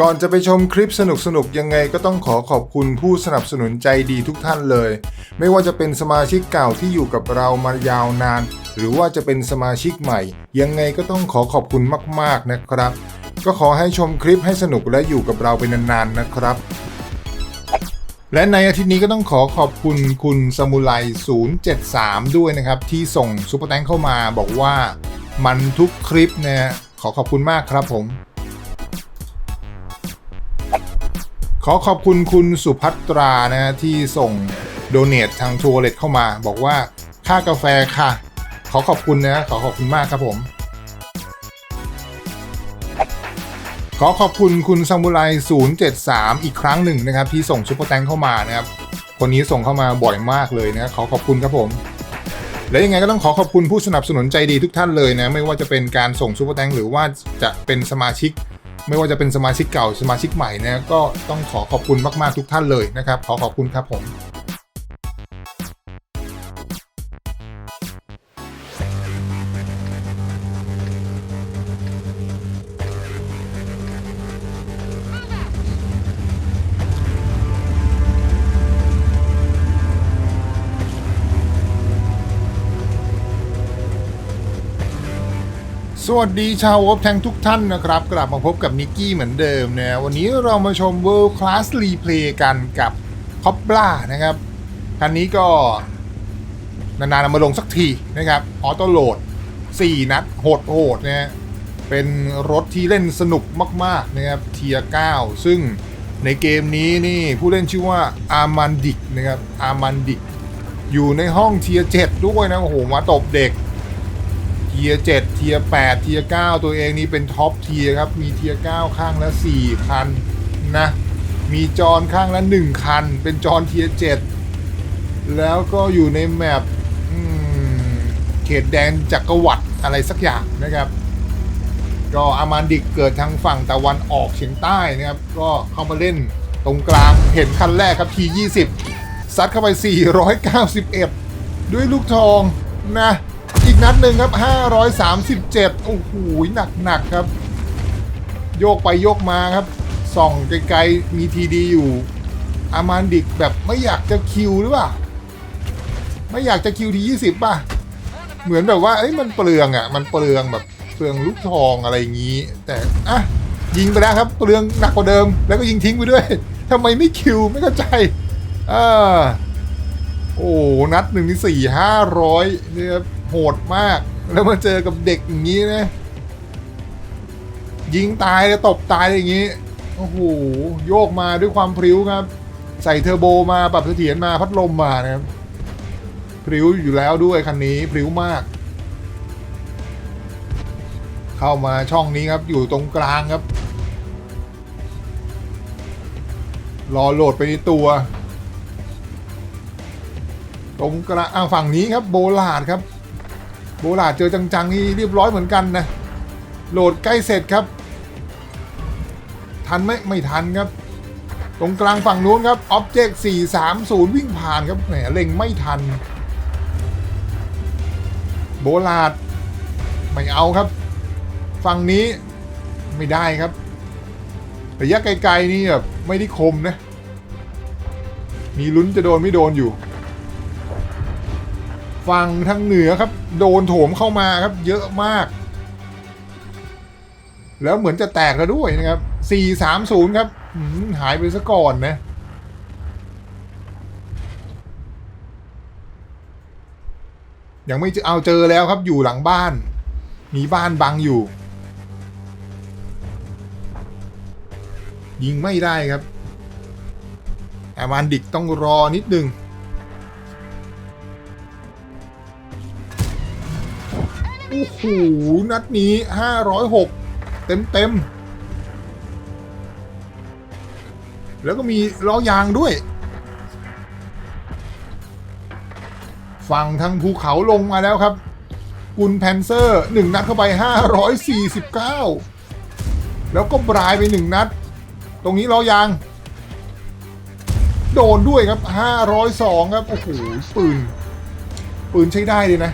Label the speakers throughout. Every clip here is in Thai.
Speaker 1: ก่อนจะไปชมคลิปสนุกๆยังไงก็ต้องขอขอบคุณผู้สนับสนุนใจดีทุกท่านเลย ไม่ว่าจะเป็นสมาชิกเก่าที่อยู่กับเรามายาวนาน หรือว่าจะเป็นสมาชิกใหม่ ยังไงก็ต้องขอขอบคุณมาก ๆ นะครับ ก็ขอให้ชมคลิปให้สนุกและอยู่กับเราไปนานๆนะครับ และในอาทิตย์นี้ก็ต้องขอขอบคุณคุณสมุไร073 ด้วยนะครับ ที่ส่งซุปเปอร์แตงเข้ามาบอกว่ามันทุกคลิปนะขอขอบคุณมากครับผม ขอขอบคุณคุณสุภัตรานะที่ส่งโดเนททางทัวร์เลตเข้ามา บอกว่าค่ากาแฟค่ะ ขอขอบคุณนะขอขอบคุณมากครับผม ขอขอบคุณคุณซามูไร073 อีกครั้งหนึ่งนะครับ ที่ส่งซุปเปอร์แตงเข้ามานะครับ คนนี้ส่งเข้ามาบ่อยมากเลยนะขอขอบคุณครับผม และยังไงก็ต้องขอขอบคุณผู้สนับสนุนใจดีทุกท่านเลยนะ ไม่ว่าจะเป็นการส่งซุปเปอร์แตงหรือว่าจะเป็นสมาชิก ไม่ว่าจะเป็นสมาชิกเก่าสมาชิกใหม่นะก็ต้องขอขอบคุณมากๆทุกท่านเลยนะครับ ขอขอบคุณครับผม สวัสดีชาววอฟแทงทุกท่านนะครับ กลับมาพบกับนิกกี้เหมือนเดิมนะวันนี้เรามาชม World Class Replay กันกับคอปล่านะครับคันนี้ก็ นานๆมาลงสักทีนะครับออโต้โหลด 4 นัดโหดๆนะฮะเป็นรถที่เล่นสนุกมากๆนะครับเทีย9ซึ่งในเกมนี้นี่ผู้เล่นชื่อว่าอาร์มันดิกนะครับอาร์มันดิกอยู่ในห้องเทีย7ด้วยนะโอ้โหมาตบเด็ก เทียร์7เทียร์8เทียร์9ตัวเองนี่เป็นท็อปเทียครับ มีเทียร์9ข้างละ4คันนะ มีจอนข้างละ1คัน เป็นจอนเทียร์7แล้วก็อยู่ในแมปเขตแดนจักรวรรดิอะไรสักอย่างนะครับ ก็อามันดิกเกิดทางฝั่งตะวันออกเฉียงใต้นะครับ ก็เข้ามาเล่นตรงกลางเห็นคันแรกครับที20ซัดเข้าไป 491 ด้วยลูกทองนะ อีกนัดหนึ่งครับ 537 โอ้โหหนักหนักครับ โยกไปโยกมาครับ ส่องไกลๆ มีทีดีอยู่ อามันดิกแบบไม่อยากจะคิวหรือเปล่า ไม่อยากจะคิวที20 ป่ะ เหมือนแบบว่าเอ้ยมันเปลืองอะ มันเปลืองแบบเปลืองลูกทองอะไรอย่างนี้ แต่อะยิงไปแล้วครับ เปลืองหนักกว่าเดิม แล้วก็ยิงทิ้งไปด้วยทำไมไม่คิวไม่เข้าใจอ่าโอ้ นัดหนึ่งนี่สี่ห้าร้อยเนี่ยครับ โหดมาก แล้วมาเจอกับเด็กอย่างนี้นะ ยิงตายแล้วตบตายอย่างนี้ โอ้โห โยกมาด้วยความพริ้วครับ ใส่เทอร์โบมาปรับเสถียรมาพัดลมมานะครับ พริ้วอยู่แล้วด้วยคันนี้พริ้วมาก เข้ามาช่องนี้ครับอยู่ตรงกลางครับ รอโหลดไปในตัวตรงกระอ่างฝั่งนี้ครับโบลาดครับ บลาเจอจังๆนี่เรียบร้อยเหมือนกันนะ โหลดใกล้เสร็จครับ ทันไหมไม่ทันครับ ตรงกลางฝั่งนู้นครับออบเจกต์430 วิ่งผ่านครับแหมเล็งไม่ทัน โบลาดไม่เอาครับ ฝั่งนี้ไม่ได้ครับระยะไกลๆนี่แบบไม่ได้คมนะ มีลุ้นจะโดนไม่โดนอยู่ ฝั่งทางเหนือครับ โดนโถมเข้ามาครับ เยอะมาก แล้วเหมือนจะแตกแล้วด้วยนะครับ 430 ครับหายไปซะก่อนนะยังไม่เจอเอาเจอแล้วครับอยู่หลังบ้าน มีบ้านบังอยู่ ยิงไม่ได้ครับแอมานดิกต้องรอนิดนึง โอ้โห นัดนี้ 506 เต็มเต็ม แล้วก็มีล้อยางด้วย ฝั่งทางภูเขาลงมาแล้วครับ กุนแพนเซอร์หนึ่งนัดเข้าไป 549 แล้วก็บรายไปหนึ่งนัด ตรงนี้ล้อยาง โดนด้วยครับ 502 ครับ โอ้โห ปืน ปืนใช้ได้เลยนะ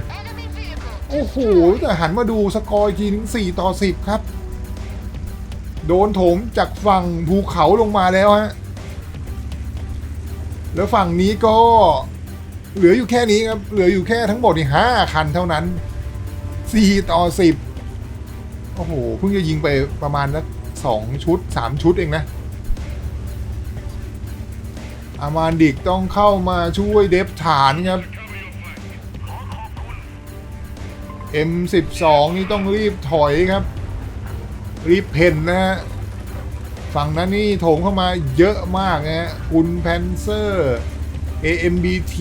Speaker 1: โอ้โห แต่หันมาดูสกอร์อีกทีนึง4ต่อ 10 ครับ โดนโถมจากฝั่งภูเขาลงมาแล้วฮะ แล้วฝั่งนี้ก็เหลืออยู่แค่นี้ครับ เหลืออยู่แค่ทั้งหมดนี่ห้าคันเท่านั้นสี่ต่อสิบโอ้โห เพิ่งจะยิงไปประมาณสักสองชุดสามชุดเองนะ อามานดิกต้องเข้ามาช่วยเดฟฐานครับ M12 นี่ต้องรีบถอยครับ รีบเพนนะฮะฝั่งนั้นนี่โถมเข้ามาเยอะมากนะฮะคุณแพนเซอร์ AMBT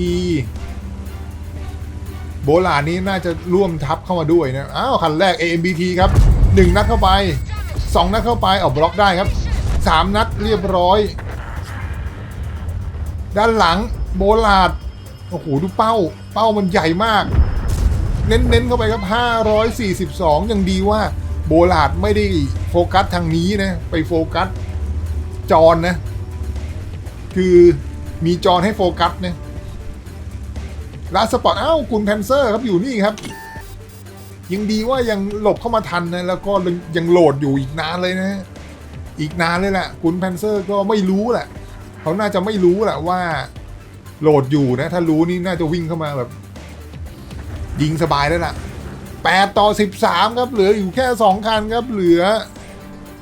Speaker 1: โบราณนี้น่าจะร่วมทับเข้ามาด้วยนะ อ้าวคันแรก AMBT ครับหนึ่งนัดเข้าไปสองนัดเข้าไปเอาบล็อกได้ครับสามนัดเรียบร้อย ด้านหลังโบลาดโอ้โหดูเป้า เป้ามันใหญ่มาก เน้นๆเข้าไปครับ 542 ยังดีว่าโบลาดไม่ได้โฟกัสทางนี้นะ ไปโฟกัสจอนนะ คือมีจอนให้โฟกัสนะลาสปอร์ตอ้าวคุณแพนเซอร์ครับอยู่นี่ครับ ยังดีว่ายังหลบเข้ามาทันนะ แล้วก็ยังโหลดอยู่อีกนานเลยนะ อีกนานเลยแหละคุณแพนเซอร์ก็ไม่รู้แหละ เขาน่าจะไม่รู้แหละว่าโหลดอยู่นะ ถ้ารู้นี่น่าจะวิ่งเข้ามาแบบ ยิงสบายแล้วล่ะ8ต่อ 13 ครับ เหลืออยู่แค่ 2 คันครับ เหลือ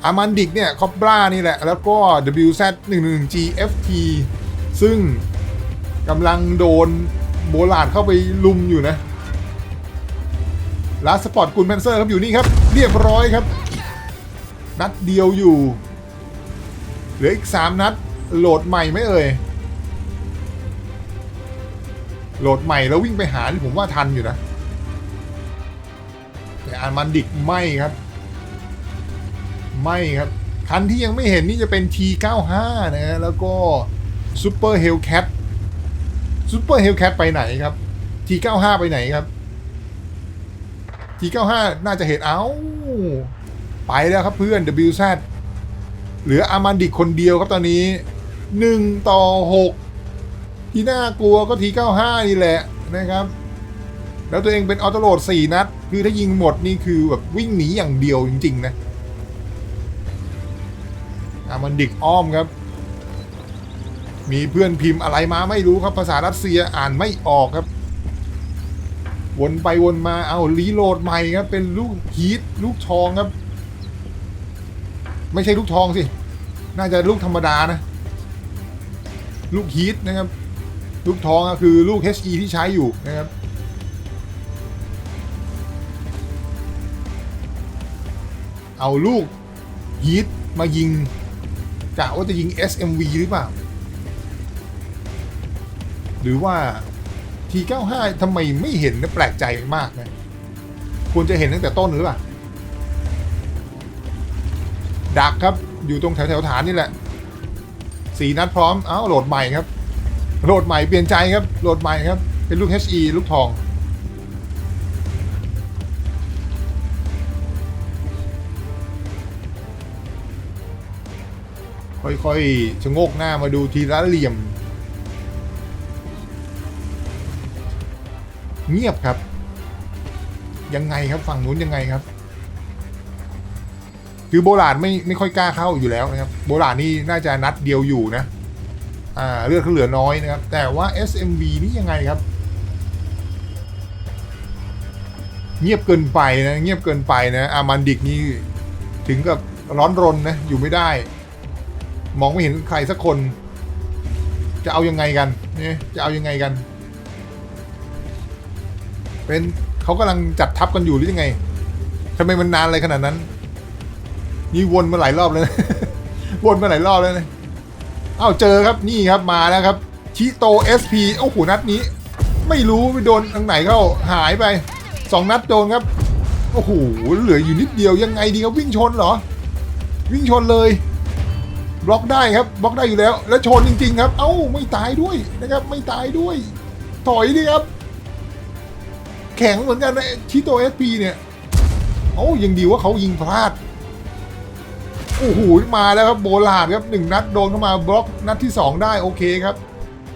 Speaker 1: อามันดิกเนี่ย คอบรานี่แหละ แล้วก็ WZ 1 1 GFT ซึ่งกำลังโดนโบลาดเข้าไปลุมอยู่นะลาสปอร์ตกุลแพนเซอร์ครับ อยู่นี่ครับ เรียบร้อยครับ นัดเดียวอยู่ เหลืออีก 3 นัด โหลดใหม่ไหมเอ่ย โหลดใหม่แล้ววิ่งไปหาที่ผมว่าทันอยู่นะ แต่อันมันดิกไม่ครับ ไม่ครับ คันที่ยังไม่เห็นนี่จะเป็น T95 นะฮะแล้วก็ Super Hellcat Super Hellcat ไปไหนครับ T95 ไปไหนครับ T95 น่าจะเห็นเอ้า ไปแล้วครับเพื่อน WZ เหลืออามันดิกคนเดียวครับตอนนี้ 1 ต่อ 6 ที่น่ากลัวก็ T95 นี่แหละนะครับ แล้วตัวเองเป็นออโตโหลด4 นัด คือถ้ายิงหมดนี่คือแบบวิ่งหนีอย่างเดียวจริง ๆ นะอามันดิกอ้อมครับ มีเพื่อนพิมพ์อะไรมาไม่รู้ครับภาษารัสเซียอ่านไม่ออกครับ วนไปวนมาเอารีโหลดใหม่ครับ เป็นลูกฮีทลูกทองครับ ไม่ใช่ลูกทองสิ น่าจะลูกธรรมดานะ ลูกฮีทนะครับ ลูกทองก็คือลูก HE ที่ใช้อยู่นะครับเอาลูกฮีทมายิงกะว่าจะยิง SMV หรือเปล่า หรือว่า T95 ทำไมไม่เห็นนะแปลกใจมากนะควรจะเห็นตั้งแต่ต้นหรือเปล่า ดักครับอยู่ตรงแถวแถวฐานนี่แหละ สีนัดพร้อม เอ้าโหลดใหม่ครับ โหลดใหม่เปลี่ยนใจครับโหลดใหม่ครับ เป็นลูก HE ลูกทองค่อยๆชะโงกหน้ามาดูทีละเหลี่ยม เงียบครับ ยังไงครับฝั่งนู้นยังไงครับ คือโบราณไม่ไม่ค่อยกล้าเข้าอยู่แล้วนะครับ โบราณนี่น่าจะนัดเดียวอยู่นะ อ่าเลือดเขาเหลือน้อยนะครับ แต่ว่า SMB นี่ยังไงครับ เงียบเกินไปนะ เงียบเกินไปนะอามันดิกนี่ถึงกับร้อนรนนะ อยู่ไม่ได้ มองไม่เห็นใครสักคน จะเอายังไงกันเนี่ยจะเอายังไงกัน เป็นเขากำลังจัดทัพกันอยู่หรือยังไงทำไมมันนานอะไรขนาดนั้น นี่วนมาหลายรอบแล้วนะ วนมาหลายรอบแล้วนะ อ้าเจอครับนี่ครับมาแล้วครับชิโต SP โอ้โหนัดนี้ ไม่รู้ไปโดนทางไหนเข้าหายไปสองนัดโดนครับโอ้โหเหลืออยู่นิดเดียวยังไงดีครับวิ่งชนเหรอ วิ่งชนเลยบล็อกได้ครับบล็อกได้อยู่แล้ว แล้วชนจริง ๆ ครับ เอ้าไม่ตายด้วยนะครับ ไม่ตายด้วย ถอยดิครับ แข็งเหมือนกันนะชิโตเอสพีเนี่ยโอ้ยังดีว่าเขายิงพลาด โอ้โหมาแล้วครับโบลาดครับหนึ่งนัดโดนเข้ามาบล็อกนัดที่สองได้โอเคครับ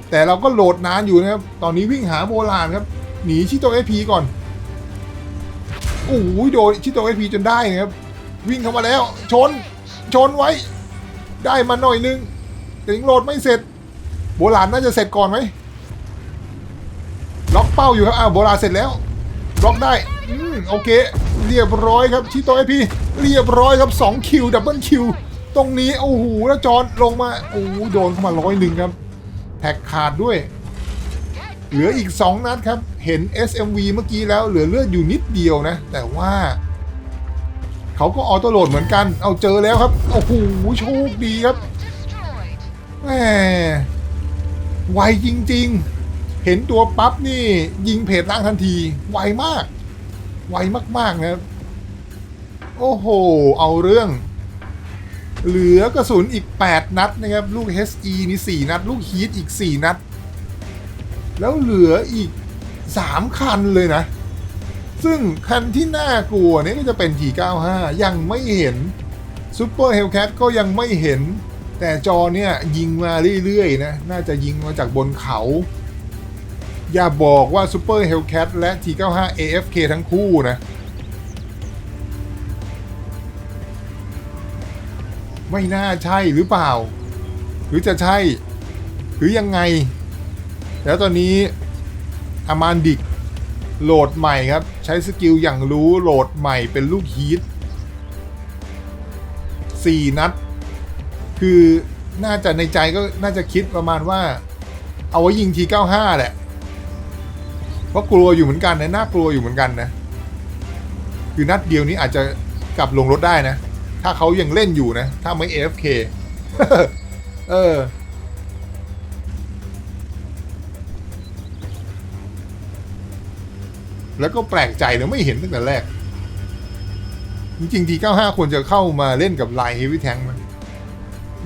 Speaker 1: แต่เราก็โหลดนานอยู่นะครับตอนนี้วิ่งหาโบลาดครับ หนีชิโตเอพีก่อนโอ้โหโดนชิโตเอพีจนได้นะครับ วิ่งเข้ามาแล้วชนชนไว้ ได้มาหน่อยนึงแต่ยังโหลดไม่เสร็จ โบราณน่าจะเสร็จก่อนไหมล็อกเป้าอยู่ครับอ้าวโบราณเสร็จแล้วล็อกได้อืมโอเค เรียบร้อยครับชิโตไอพี เรียบร้อยครับ2คิวดับเบิลคิวตรงนี้โอ้โหแล้วจอนลงมาโอ้โหโดนเข้ามาร้อยหนึ่งครับแท็กขาดด้วย เหลืออีก 2 นัดครับ เห็น SMV เมื่อกี้แล้วเหลือเลือดอยู่นิดเดียวนะ แต่ว่าเขาก็ออโต้โหลดเหมือนกัน เอาเจอแล้วครับ โอ้โหโชคดีครับแหมไวจริง ๆ เห็นตัวปั๊บนี่ยิงเพจล่างทันที ไวมาก ไวมากๆนะครับ โอ้โห เอาเรื่อง เหลือกระสุนอีก 8 นัดนะครับ ลูก HE นี่ 4 นัด ลูกฮีทอีก 4 นัด แล้วเหลืออีก 3 คันเลยนะ ซึ่งคันที่น่ากลัวนี่ก็จะเป็น T95 ยังไม่เห็นซูเปอร์เฮลแคทก็ยังไม่เห็น แต่จอเนี่ยยิงมาเรื่อยๆนะ น่าจะยิงมาจากบนเขา อย่าบอกว่าซูเปอร์เฮลแคทและ T95 AFK ทั้งคู่นะ ไม่น่าใช่หรือเปล่า หรือจะใช่ หรือยังไง แล้วตอนนี้อามานดิกโหลดใหม่ครับ ใช้สกิลอย่างรู้โหลดใหม่เป็นลูกฮีทสี่นัด คือน่าจะในใจก็น่าจะคิดประมาณว่า เอาไว้ยิงที95แหละเพราะกลัวอยู่เหมือนกันนะน่ากลัวอยู่เหมือนกันนะ คือนัดเดียวนี้อาจจะกลับลงรถได้นะ ถ้าเขายังเล่นอยู่นะ ถ้าไม่ AFK เออ แล้วก็แปลกใจนะไม่เห็นตั้งแต่แรก จริงๆที95 ควรจะเข้ามาเล่นกับไลน์เฮฟวี่แทงมัน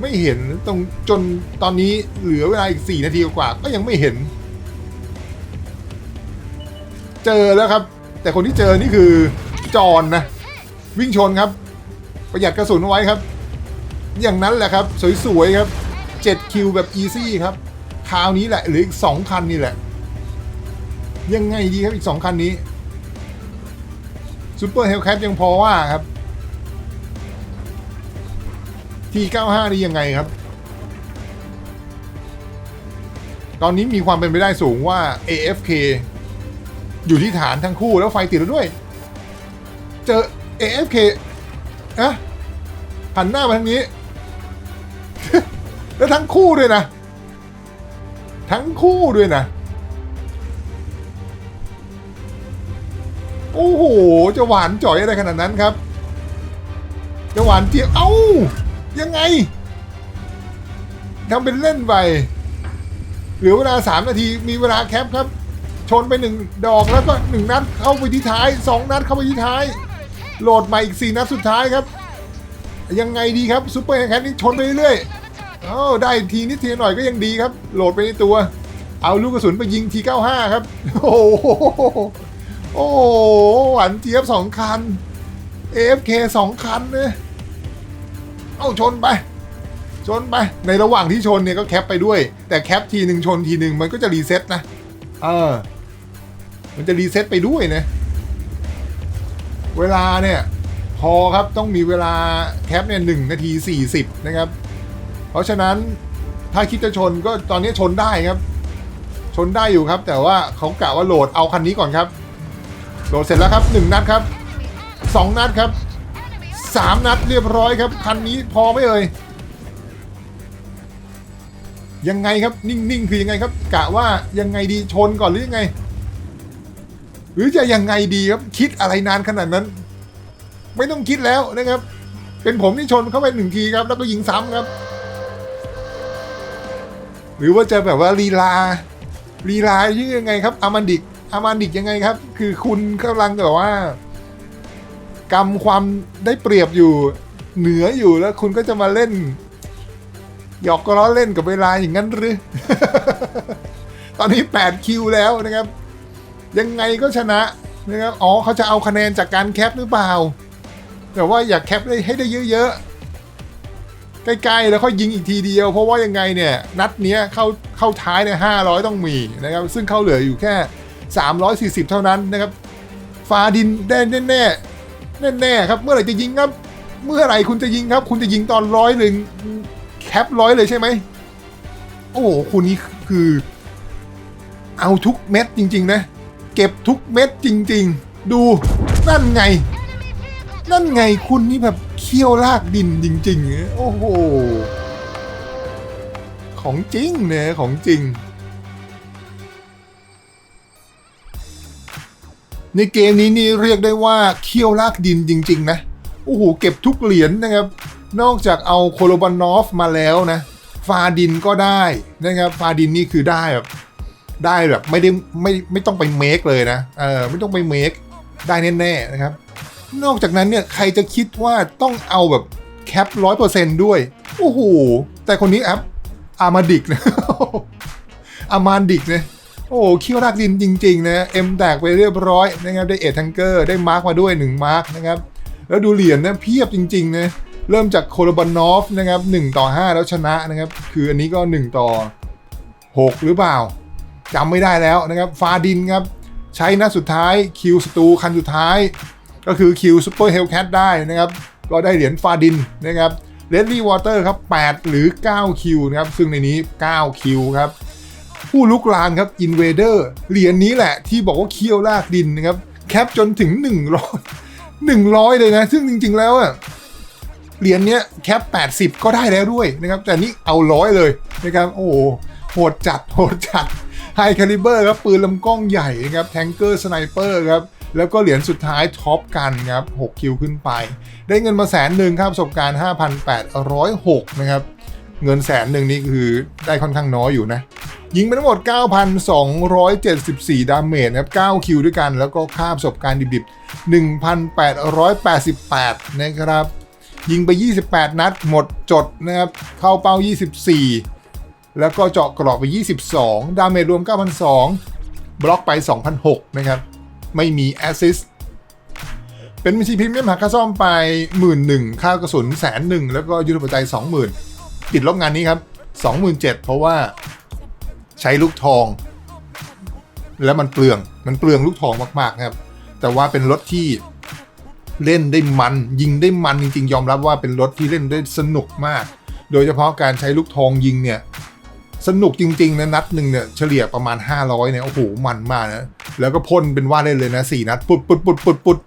Speaker 1: ไม่เห็นตรงจนตอนนี้เหลือเวลาอีก 4 นาทีกว่า ก็ยังไม่เห็น เจอแล้วครับ แต่คนที่เจอนี่คือจอนนะ วิ่งชนครับ ประหยัดกระสุนเอาไว้ครับ อย่างนั้นแหละครับ สวยๆครับ7คิวแบบอีซี่ครับ คราวนี้แหละหรืออีก 2 คันนี่แหละ ยังไงดีครับอีก 2 คันนี้ซูเปอร์เฮลแคทยังพอว่าครับที95นี่ยังไงครับ ตอนนี้มีความเป็นไปได้สูงว่า AFK อยู่ที่ฐานทั้งคู่แล้วไฟติดแล้วด้วย เจอ AFK อะ หันหน้ามาทางนี้ แล้วทั้งคู่ด้วยนะ ทั้งคู่ด้วยนะ โอ้โห จะหวานจ่อยอะไรขนาดนั้นครับ จะหวานเจี๊ยบเอ้า ยังไงทำเป็นเล่นไปเหลือเวลาสามนาทีมีเวลาแคปครับ ชนไปหนึ่งดอกแล้วก็หนึ่งนัดเข้าไปที่ท้ายสองนัดเข้าไปที่ท้าย โหลดม่อีกสี่นัดสุดท้ายครับ ยังไงดีครับซูเปอร์แคทนี่ชนไปเรื่อยๆเอ้าได้ทีนิดทีหน่อยก็ยังดีครับ โหลดไปในตัว เอาลูกกระสุนไปยิงที95 ครับ โอ้โหโอ้โหหวานเจี๊ยบสองคัน AFK สองคันเนี่ยเอาชนไป ชนไป ในระหว่างที่ชนเนี่ยก็แคปไปด้วย แต่แคปทีหนึ่งชนทีหนึ่งมันก็จะรีเซ็ตนะ เออ มันจะรีเซ็ตไปด้วยนะ เวลาเนี่ย อครับต้องมีเวลาแคปเนี่ยหนึ่งนาทีสี่สิบนะครับ เพราะฉะนั้นถ้าคิดจะชนก็ตอนนี้ชนได้ครับ ชนได้อยู่ครับ แต่ว่าเขากะว่าโหลดเอาคันนี้ก่อนครับ โหลดเสร็จแล้วครับหนึ่งนัดครับสองนัดครับสามนัดเรียบร้อยครับ คันนี้พอไหมเอ่ยยังไงครับนิ่งๆคือยังไงครับ กะว่ายังไงดีชนก่อนหรือยังไง หรือจะยังไงดีครับคิดอะไรนานขนาดนั้น ไม่ต้องคิดแล้วนะครับ เป็นผมที่ชนเข้าไปหนึ่งทีครับ แล้วก็ยิงซ้ำครับ หรือว่าจะแบบว่าลีลาลีลายี่ยังไงครับอามันดิกอามันดิกยังไงครับ คือคุณกำลังแบบว่ากำความได้เปรียบอยู่เหนืออยู่แล้วคุณก็จะมาเล่น หยอกล้อเล่นกับเวลาอย่างนั้นหรือ ตอนนี้8คิวแล้วนะครับ ยังไงก็ชนะนะครับ อ๋อ เขาจะเอาคะแนนจากการแคปหรือเปล่า แต่ว่าอยากแคปได้ให้ได้เยอะๆ ใกล้ๆ แล้วค่อยยิงอีกทีเดียว เพราะว่ายังไงเนี่ย นัดเนี้ยเข้าเข้าท้ายเนี่ยห้าร้อยต้องมีนะครับ ซึ่งเข้าเหลืออยู่แค่ 340 เท่านั้นนะครับ ฟาดินได้แน่ๆแน่ๆครับ เมื่อไหร่จะยิงครับ เมื่อไหร่คุณจะยิงครับ คุณจะยิงตอนร้อยหนึ่งแคปร้อยเลยใช่ไหม โอ้โหคุณนี่คือ เอาทุกเม็ดจริง ๆ นะ เก็บทุกเม็ดจริง ๆ ดูนั่นไง นั่นไงคุณนี่แบบเคี่ยวลากดินจริงๆ โอ้โห ของจริงเนี่ยของจริง ในเกมนี้นี่เรียกได้ว่าเคี่ยวลากดินจริง ๆ นะ โอ้โห เก็บทุกเหรียญนะครับ นอกจากเอาโคโลบานอฟมาแล้วนะ ฟาดินก็ได้นะครับ ฟาดินนี่คือได้แบบได้แบบไม่ได้ไม่ไม่ต้องไปเมคเลยนะ เออไม่ต้องไปเมคได้แน่ๆนะครับ นอกจากนั้นเนี่ยใครจะคิดว่าต้องเอาแบบแคปร้อยเปอร์เซนด้วย โอ้โห แต่คนนี้แอปอามาดิกนะอามาดิกนะโอ้โหเขี้ยวรากดินจริง ๆ นะเอ็มแตกไปเรียบร้อยนะครับได้เอทแทงเกอร์ได้มาร์กมาด้วย 1 มาร์กนะครับ แล้วดูเหรียญนะเพียบจริง ๆ นะ เริ่มจากโคลบานอฟนะครับ1ต่อ 5 แล้วชนะนะครับ คืออันนี้ก็ 1 ต่อ 6 หรือเปล่าจำไม่ได้แล้วนะครับ ฟาดินครับ ใช้นัดสุดท้ายคิวสตูคันสุดท้าย ก็คือคิวซูเปอร์เฮลแคทได้นะครับ ก็ได้เหรียญฟาดินนะครับเลดลี่วอเตอร์ครับ 8 หรือ 9 คิวนะครับ ซึ่งในนี้ 9 คิวครับ ผู้ลุกลานครับอินเวเดอร์เหรียญนี้แหละที่บอกว่าเคี่ยวลากดินนะครับ แคปจนถึง 100 100 เลยนะ ซึ่งจริง ๆ แล้วอะเหรียญเนี้ยแคป 80 ก็ได้แล้วด้วยนะครับ แต่นี่เอาร้อยเลยนะครับโอ้โหโหดจัดโหดจัดไฮคาลิเบอร์ครับปืนลำกล้องใหญ่นะครับแทงเกอร์สไนเปอร์ครับ แล้วก็เหรียญสุดท้ายท็อปกันครับ6คิวขึ้นไป ได้เงินมาแสนหนึ่งครับประสบการณ์ 5,806 นะครับ เงินแสนหนึ่งนี่คือได้ค่อนข้างน้อยอยู่นะ ยิงไปทั้งหมด 9,274 ดาเมจนะครับ 9 คิวด้วยกัน แล้วก็ค่าประสบการณ์ดิบๆ 1,888 นะครับ ยิงไป 28 นัดหมดจดนะครับ เข้าเป้า 24 แล้วก็เจาะกรอบไป 22 ดาเมจรวม9,200บล็อกไป 2,006นะครับ ไม่มีแอสซิสเป็นบัญชีพรีเมียมหักค่าซ่อมไป11,000ค่ากระสุนแสนหนึ่งแล้วก็ยุทธปัจจัย20,000ติดลบงานนี้ครับ27,000เพราะว่าใช้ลูกทอง แล้วมันเปลืองมันเปลืองลูกทองมาก ๆ ครับ แต่ว่าเป็นรถที่เล่นได้มันยิงได้มันจริง ๆ ยอมรับว่าเป็นรถที่เล่นได้สนุกมาก โดยเฉพาะการใช้ลูกทองยิงเนี่ย สนุกจริงๆนะนัดหนึ่งเนี่ยเฉลี่ยประมาณ 500เนี่ยโอ้โหมันมากนะ แล้วก็พ่นเป็นว่าเล่นเลยนะสี่นัดปุดปุดปุดปุดปุด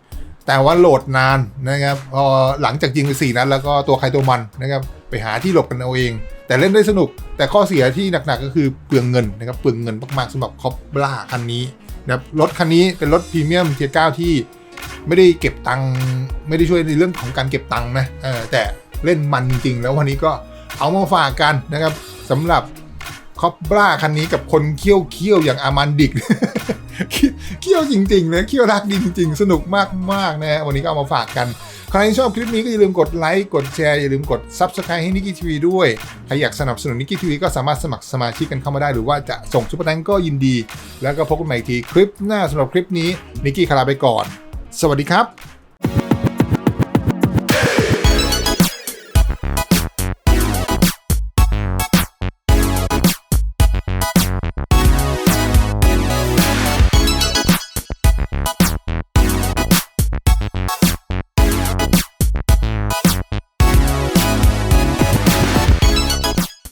Speaker 1: แต่ว่าโหลดนานนะครับพอหลังจากยิงไปสี่นัดแล้วก็ตัวใครตัวมันนะครับไปหาที่หลบกันเอาเอง แต่เล่นได้สนุก แต่ข้อเสียที่หนักๆก็คือเปลืองเงินนะครับเปลืองเงินมากๆสำหรับคอปบล่าคันนี้นะครับรถคันนี้เป็นรถพรีเมียมเทียร์เก้าที่ไม่ได้เก็บตังค์ไม่ได้ช่วยในเรื่องของการเก็บตังค์นะแต่เล่นมันจริงๆแล้ววันนี้ก็เอามาฝากกันนะครับสำหรับคอปบราคันนี้กับคนเคี้ยวเคี้ยวอย่างอามันดิก เคี้ยวจริงๆนะเคี้ยวรักดีจริง ๆ สนุกมากๆนะฮะวันนี้ก็เอามาฝากกัน ใครชอบคลิปนี้ก็อย่าลืมกดไลค์กดแชร์อย่าลืมกด Subscribe ให้นิกกี้ทีวีด้วย ใครอยากสนับสนุนนิกกี้ทีวีก็สามารถสมัครสมาชิกกันเข้ามาได้หรือว่าจะส่งซุปเปอร์แตงก็ยินดี แล้วก็พบกันใหม่อีกทีคลิปหน้าสำหรับคลิปนี้นิกกี้คาราไปก่อน สวัสดีครับ